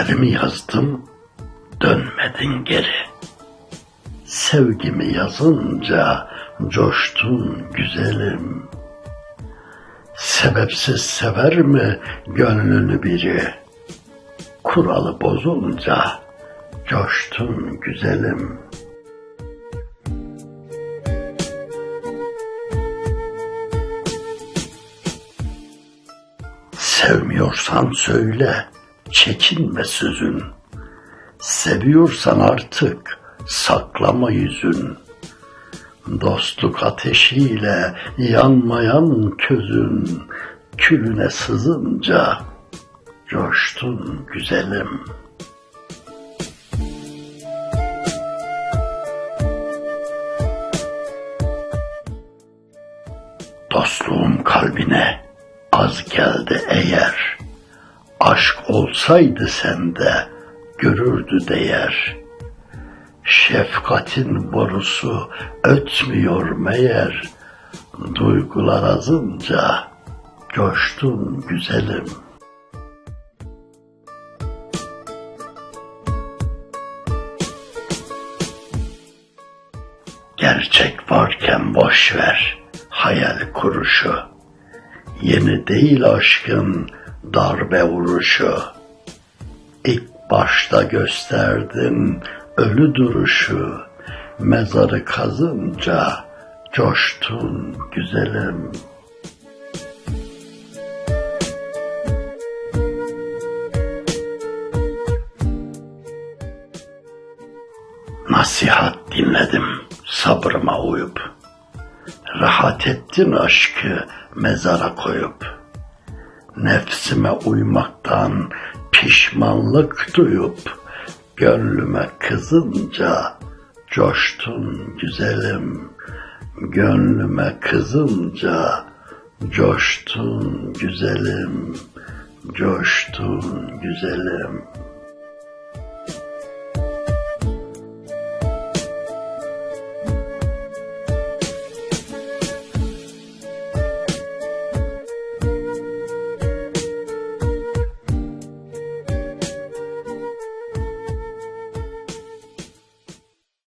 Kaderimi yazdım, dönmedin geri. Sevgimi yazınca coştun güzelim. Sebepsiz sever mi gönlünü biri? Kuralı bozunca coştun güzelim. Sevmiyorsan söyle, çekinme sözün. Seviyorsan artık saklama yüzün. Dostluk ateşiyle yanmayan közün külüne sızınca coştun güzelim. Dostluğum kalbine az geldi eğer. Aşk olsaydı sende görürdü değer. Şefkatin borusu ötmüyor meğer. Duygular azınca coştun güzelim. Gerçek varken boş ver hayal kuruşu. Yeni değil aşkın darbe vuruşu. İlk başta gösterdin ölü duruşu. Mezarı kazınca coştun güzelim. Nasihat dinledim sabrıma uyup. Rahat ettin aşkı mezara koyup. Nefsime uymaktan pişmanlık duyup gönlüme kızınca coştun güzelim. Gönlüme kızınca coştun güzelim. Coştun güzelim.